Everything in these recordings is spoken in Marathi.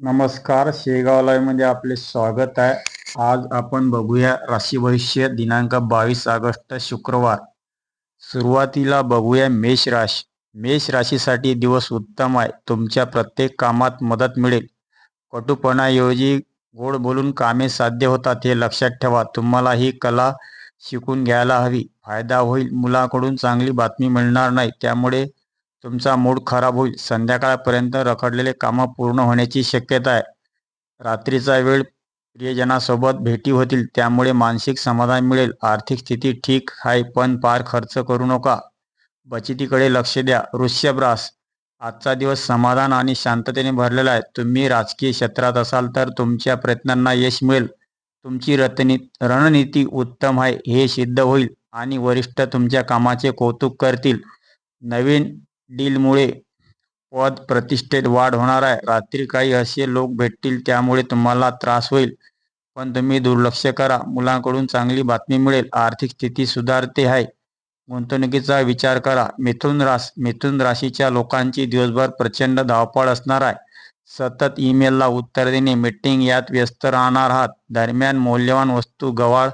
नमस्कार शेगाव लाईव्हमध्ये म्हणजे आपले स्वागत आहे. आज आपण बघूया राशी भविष्य दिनांक बावीस ऑगस्ट शुक्रवार. सुरुवातीला बघूया मेष राशी. मेष राशीसाठी दिवस उत्तम आहे. तुमच्या प्रत्येक कामात मदत मिळेल. कटुपणाऐवजी गोड बोलून कामे साध्य होतात हे लक्षात ठेवा. तुम्हाला ही कला शिकून घ्यायला हवी. फायदा होईल. मुलाकडून चांगली बातमी मिळणार नाही. त्यामुळे तुमचा मूड खराब होईल. संध्याकाळपर्यंत रखडलेले कामं पूर्ण होण्याची शक्यता आहे. रात्रीचा वेळ प्रियजनासोबत भेटी होतील त्यामुळे मानसिक समाधान मिळेल. आर्थिक स्थिती ठीक आहे पण पार खर्च करू नका. बचतीकडे लक्ष द्या. वृश्चिक आजचा दिवस समाधान आणि शांततेने भरलेला आहे. तुम्ही राजकीय क्षेत्रात असाल तर तुमच्या प्रयत्नांना यश मिळेल. तुमची रतनी रणनीती उत्तम आहे हे सिद्ध होईल आणि वरिष्ठ तुमच्या कामाचे कौतुक करतील. नवीन डीलमुळे पद प्रतिष्ठेत वाढ होणार आहे. रात्री काही असे लोक भेटतील त्यामुळे तुम्हाला त्रास होईल. पण तुम्ही दुर्लक्ष करा. मुलांकडून चांगली बातमी मिळेल. आर्थिक स्थिती सुधारते आहे. गुंतवणुकीचा विचार करा. मिथुन रास मिथुन राशीच्या लोकांची दिवसभर प्रचंड धावपळ असणार आहे. सतत ईमेलला उत्तर देणे मीटिंग यात व्यस्त राहणार आहात. दरम्यान मौल्यवान वस्तू गवाळ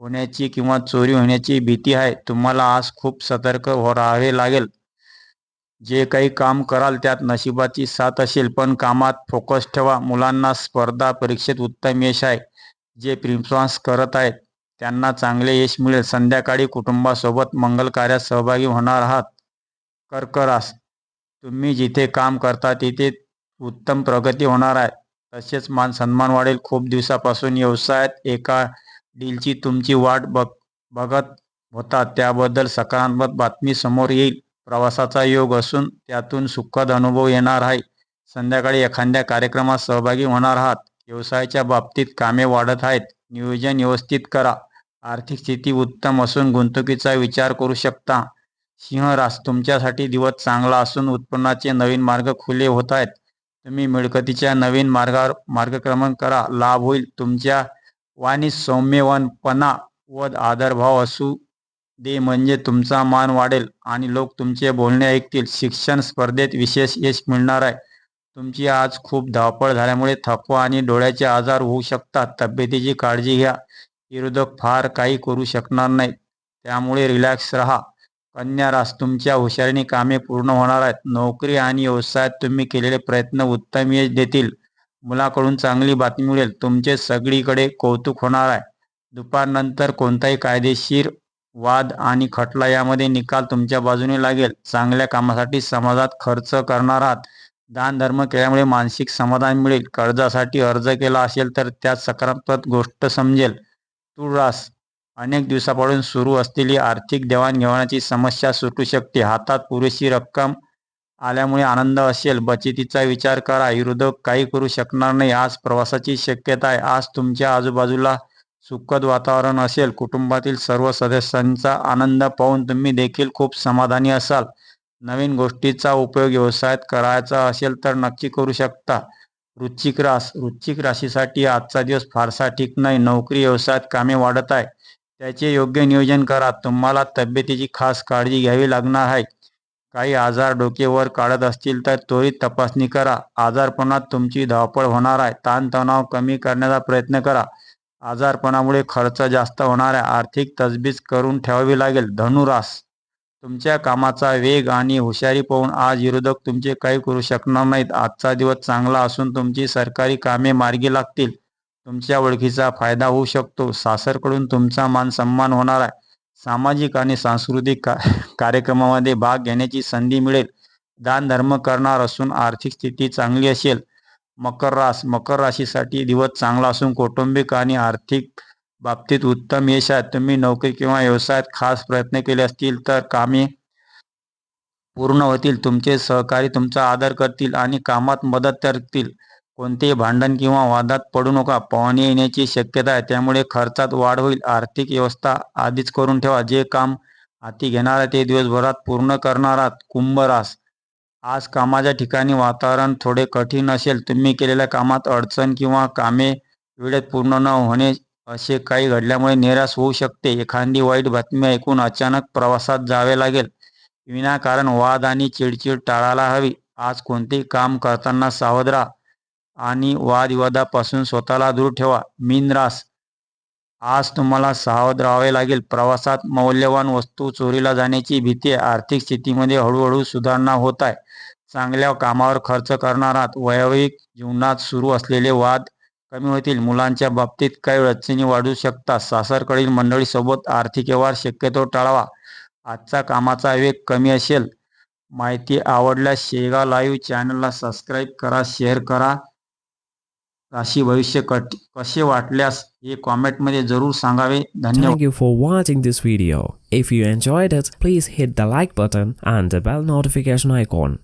होण्याची किंवा चोरी होण्याची भीती आहे. तुम्हाला आज खूप सतर्क हो राहावे लागेल. जे काही काम कराल त्यात नशिबाची साथ असेल पण कामात फोकस ठेवा. मुलांना स्पर्धा परीक्षेत उत्तम यश आहे. जे प्रिन्सॉन्स करत आहेत त्यांना चांगले यश मिळेल. संध्याकाळी कुटुंबासोबत मंगल कार्यात सहभागी होणार आहात. कर्करास तुम्ही जिथे काम करता तिथे उत्तम प्रगती होणार आहे. तसेच मान सन्मान वाढेल. खूप दिवसापासून व्यवसायात एका डीलची तुमची वाट बघ बघत होता त्याबद्दल सकारात्मक बातमी समोर येईल. प्रवासाचा योग असून त्यातून सुखद अनुभव येणार आहे. संध्याकाळी एखाद्या कार्यक्रमात सहभागी होणार आहात. व्यवसायाच्या बाबतीत कामे वाढत आहेत. नियोजन व्यवस्थित करा. आर्थिक स्थिती उत्तम असून गुंतवणुकीचा विचार करू शकता. सिंह रास तुमच्यासाठी दिवस चांगला असून उत्पन्नाचे नवीन मार्ग खुले होत आहेत. तुम्ही मिळकतीच्या नवीन मार्गावर मार्गक्रमण करा. लाभ होईल. तुमच्या वाणी सौम्यवनपणा व आदरभाव असू दे म्हणजे तुमचा मान वाढेल आणि लोक तुमचे बोलणे ऐकतील. शिक्षण स्पर्धेत विशेष यश मिळणार आहे. तुमची आज खूप धावपळ झाल्यामुळे थकवा आणि डोळ्याचे आजार होऊ शकतात. तब्येतीची काळजी घ्या. विरोधक फार काही करू शकणार नाहीत. त्यामुळे रिलॅक्स राहा. कन्या रास तुमच्या हुशारीने कामे पूर्ण होणार आहेत. नोकरी आणि व्यवसायात तुम्ही केलेले प्रयत्न उत्तम यश देतील. मुलाकडून चांगली बातमी मिळेल. तुमचे सगळीकडे कौतुक होणार आहे. दुपारनंतर कोणताही कायदेशीर वाद आणि खटला यामध्ये निकाल तुमच्या बाजूने लागेल. चांगल्या कामासाठी समाजात खर्च करणार आहात. दान धर्म केल्यामुळे मानसिक समाधान मिळेल. कर्जासाठी अर्ज केला असेल तर त्यात सकारात्मक गोष्ट समजेल. तुळरास अनेक दिवसापासून सुरू असलेली आर्थिक देवाणघेवाणाची समस्या सुटू शकते. हातात पुरेशी रक्कम आल्यामुळे आनंद असेल. बचतीचा विचार करा. विरोधक काही करू शकणार नाही. आज प्रवासाची शक्यता आहे. आज तुमच्या आजूबाजूला सुखद वातावरण असेल कुटुंबातील सर्व सदस्यांचा आनंद पाहून तुम्ही देखील खूप समाधानी असाल. नवीन गोष्टीचा उपयोग व्यवसायात करायचा असेल तर नक्की करू शकता. वृश्चिक रास वृश्चिक राशीसाठी आजचा दिवस फारसा ठीक नाही. नोकरी व्यवसायात कामे वाढत आहे त्याचे योग्य नियोजन करा. तुम्हाला तब्येतीची खास काळजी घ्यावी लागणार आहे. काही आजार डोकेवर काढत असतील तर त्वरित तपासणी करा. आजारपणात तुमची धावपळ होणार आहे. ताणतणाव कमी करण्याचा प्रयत्न करा. आजारपणामुळे खर्च जास्त होणाऱ्या आर्थिक तजबीज करून ठेवावी लागेल. धनुरास तुमच्या कामाचा वेग आणि हुशारी पाहून आज विरोधक तुमचे काही करू शकणार नाहीत. आजचा दिवस चांगला असून तुमची सरकारी कामे मार्गी लागतील. तुमच्या ओळखीचा फायदा होऊ शकतो. सासरकडून तुमचा मान सन्मान होणार आहे सामाजिक आणि सांस्कृतिक का कार्यक्रमामध्ये भाग घेण्याची संधी मिळेल. दान धर्म करणार असून आर्थिक स्थिती चांगली असेल. मकर रास मकर राशीसाठी दिवस चांगला असून कौटुंबिक आणि आर्थिक बाबतीत उत्तम यश आहे. तुम्ही नोकरी किंवा व्यवसायात खास प्रयत्न केले असतील तर कामे पूर्ण होतील. तुमचे सहकारी तुमचा आदर करतील आणि कामात मदत करतील. कोणतेही भांडण किंवा वादात पडू नका. पाहुणे येण्याची शक्यता आहे. त्यामुळे खर्चात वाढ होईल. आर्थिक व्यवस्था आधीच करून ठेवा. जे काम हाती घेणार आहे ते दिवसभरात पूर्ण करणार आहात. कुंभ रास आज कामाच्या ठिकाणी वातावरण थोडे कठीण असेल. तुम्ही केलेल्या कामात अडचण किंवा कामे वेळेत पूर्ण न होणे असे काही घडल्यामुळे निराश होऊ शकते. एखादी वाईट बातमी ऐकून अचानक प्रवासात जावे लागेल. विनाकारण वाद आणि चिडचिड टाळायला हवी. आज कोणतेही काम करताना सावध राहा आणि वादविवादापासून स्वतःला दूर ठेवा. मीनरास आज तुम्हाला सावध राहावे लागेल. प्रवासात मौल्यवान वस्तू चोरीला जाण्याची भीती आहे आर्थिक स्थितीमध्ये हळूहळू सुधारणा होत आहे. चांगल्या कामावर खर्च करणारात वैवाहिक जीवनात सुरू असलेले वाद कमी होतील. मुलांच्या बाबतीत काही अडचणी वाढू शकतात. सासरकडील मंडळीसोबत आर्थिक व्यवहार शक्यतो टाळावा. आजचा कामाचा वेग कमी असेल. माहिती आवडल्यास शेगा लाईव्ह चॅनलला सबस्क्राईब करा शेअर करा. राशी भविष्य कट कसे वाटल्यास हे कॉमेंटमध्ये जरूर सांगावे. धन्यवाद. Thank for watching this video if you enjoy enjoyed it, the hit the like button and the bell.